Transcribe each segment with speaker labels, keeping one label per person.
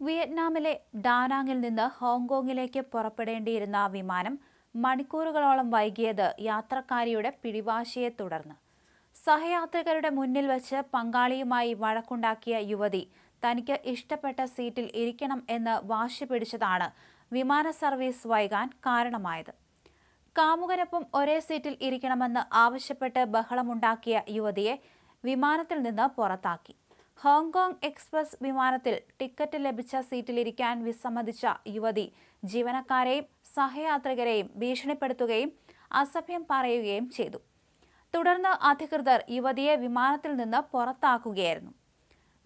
Speaker 1: വിയറ്റ്നാമിലെ ഡാനാങ്ങിൽ നിന്ന് ഹോങ്കോങ്ങിലേക്ക് പുറപ്പെടേണ്ടിയിരുന്ന വിമാനം മണിക്കൂറുകളോളം വൈകിയത് യാത്രക്കാരിയുടെ പിടിവാശിയെ തുടർന്ന്. സഹയാത്രികരുടെ മുന്നിൽ വച്ച് പങ്കാളിയുമായി വഴക്കുണ്ടാക്കിയ യുവതി തനിക്ക് ഇഷ്ടപ്പെട്ട സീറ്റിൽ ഇരിക്കണം എന്ന് വാശി പിടിച്ചതാണ് വിമാന സർവീസ് വൈകാൻ കാരണമായത്. കാമുകനൊപ്പം ഒരേ സീറ്റിൽ ഇരിക്കണമെന്ന് ആവശ്യപ്പെട്ട് ബഹളമുണ്ടാക്കിയ യുവതിയെ വിമാനത്തിൽ നിന്ന് പുറത്താക്കി. ഹോങ്കോങ് എക്സ്പ്രസ് വിമാനത്തിൽ ടിക്കറ്റ് ലഭിച്ച സീറ്റിലിരിക്കാൻ വിസമ്മതിച്ച യുവതി ജീവനക്കാരെയും സഹയാത്രികരെയും ഭീഷണിപ്പെടുത്തുകയും അസഭ്യം പറയുകയും ചെയ്തു. തുടർന്ന് അധികൃതർ യുവതിയെ വിമാനത്തിൽ നിന്ന് പുറത്താക്കുകയായിരുന്നു.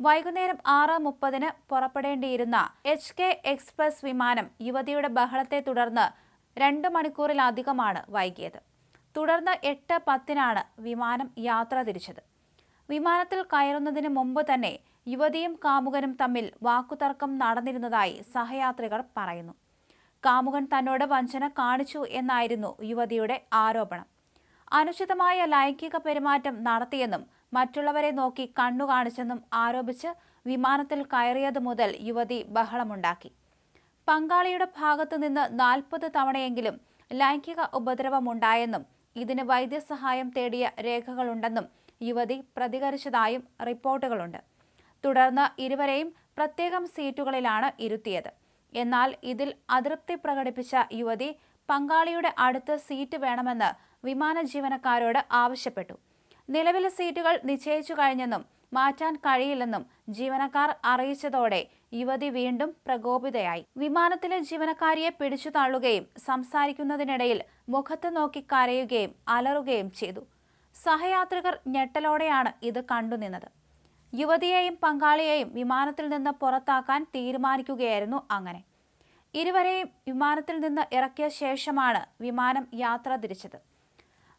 Speaker 1: വൈകുന്നേരം ആറ് മുപ്പതിന് പുറപ്പെടേണ്ടിയിരുന്ന എച്ച് കെ എക്സ്പ്രസ് വിമാനം യുവതിയുടെ ബഹളത്തെ തുടർന്ന് രണ്ട് മണിക്കൂറിലധികമാണ് വൈകിയത്. തുടർന്ന് എട്ട് പത്തിനാണ് വിമാനം യാത്ര തിരിച്ചത്. വിമാനത്തിൽ കയറുന്നതിന് മുമ്പ് തന്നെ യുവതിയും കാമുകനും തമ്മിൽ വാക്കുതർക്കം നടന്നിരുന്നതായി സഹയാത്രികർ പറയുന്നു. കാമുകൻ തന്നോട് വഞ്ചന കാണിച്ചു എന്നായിരുന്നു യുവതിയുടെ ആരോപണം. അനുചിതമായ ലൈംഗിക പെരുമാറ്റം നടത്തിയെന്നും മറ്റുള്ളവരെ നോക്കി കണ്ണു കാണിച്ചെന്നും ആരോപിച്ച് വിമാനത്തിൽ കയറിയതു മുതൽ യുവതി ബഹളമുണ്ടാക്കി. പങ്കാളിയുടെ ഭാഗത്തു നിന്ന് നാൽപ്പത് തവണയെങ്കിലും ലൈംഗിക ഉപദ്രവമുണ്ടായെന്നും ഇതിന് വൈദ്യസഹായം തേടിയ രേഖകളുണ്ടെന്നും യുവതി പ്രതികരിച്ചതായും റിപ്പോർട്ടുകളുണ്ട്. തുടർന്ന് ഇരുവരെയും പ്രത്യേകം സീറ്റുകളിലാണ് ഇരുത്തിയത്. എന്നാൽ ഇതിൽ അതൃപ്തി പ്രകടിപ്പിച്ച യുവതി പങ്കാളിയുടെ അടുത്ത് സീറ്റ് വേണമെന്ന് വിമാന ജീവനക്കാരോട് ആവശ്യപ്പെട്ടു. നിലവിലെ സീറ്റുകൾ നിശ്ചയിച്ചു കഴിഞ്ഞെന്നും മാറ്റാൻ കഴിയില്ലെന്നും ജീവനക്കാർ അറിയിച്ചതോടെ യുവതി വീണ്ടും പ്രകോപിതയായി. വിമാനത്തിലെ ജീവനക്കാരിയെ പിടിച്ചു തള്ളുകയും സംസാരിക്കുന്നതിനിടയിൽ മുഖത്ത് നോക്കി കരയുകയും അലറുകയും ചെയ്തു. സഹയാത്രികർ ഞെട്ടലോടെയാണ് ഇത് കണ്ടുനിന്നത്. യുവതിയെയും പങ്കാളിയെയും വിമാനത്തിൽ നിന്ന് പുറത്താക്കാൻ തീരുമാനിക്കുകയായിരുന്നു അങ്ങനെ. ഇരുവരെയും വിമാനത്തിൽ നിന്ന് ഇറക്കിയ ശേഷമാണ് വിമാനം യാത്ര തിരിച്ചത്.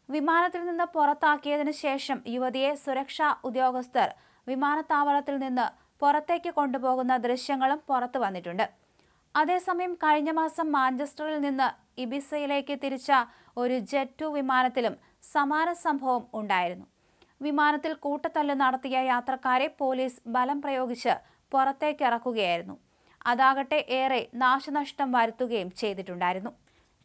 Speaker 1: വിമാനത്തിൽ നിന്ന് പുറത്താക്കിയതിനു ശേഷം യുവതിയെ സുരക്ഷാ ഉദ്യോഗസ്ഥർ വിമാനത്താവളത്തിൽ നിന്ന് പുറത്തേക്ക് കൊണ്ടുപോകുന്ന ദൃശ്യങ്ങളും പുറത്തു വന്നിട്ടുണ്ട്. അതേസമയം കഴിഞ്ഞ മാസം മാഞ്ചസ്റ്ററിൽ നിന്ന് ഇബിസയിലേക്ക് തിരിച്ച ഒരു ജെറ്റ് വിമാനത്തിലും സമാന സംഭവം ഉണ്ടായിരുന്നു. വിമാനത്തിൽ കൂട്ടത്തല്ല് നടത്തിയ യാത്രക്കാരെ പോലീസ് ബലം പ്രയോഗിച്ച് പുറത്തേക്കിറക്കുകയായിരുന്നു. അതാകട്ടെ ഏറെ നാശനഷ്ടം വരുത്തുകയും ചെയ്തിട്ടുണ്ടായിരുന്നു.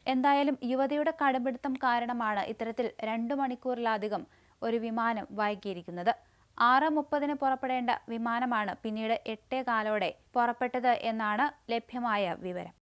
Speaker 1: എന്തായാലും യുവതിയുടെ കടുപിടുത്തം കാരണമാണ് ഇത്തരത്തിൽ രണ്ടു മണിക്കൂറിലധികം ഒരു വിമാനം വൈകിയിരിക്കുന്നത്. ആറ് മുപ്പതിന് പുറപ്പെടേണ്ട വിമാനമാണ് പിന്നീട് എട്ടേ കാലോടെ പുറപ്പെട്ടത് എന്നാണ് ലഭ്യമായ വിവരം.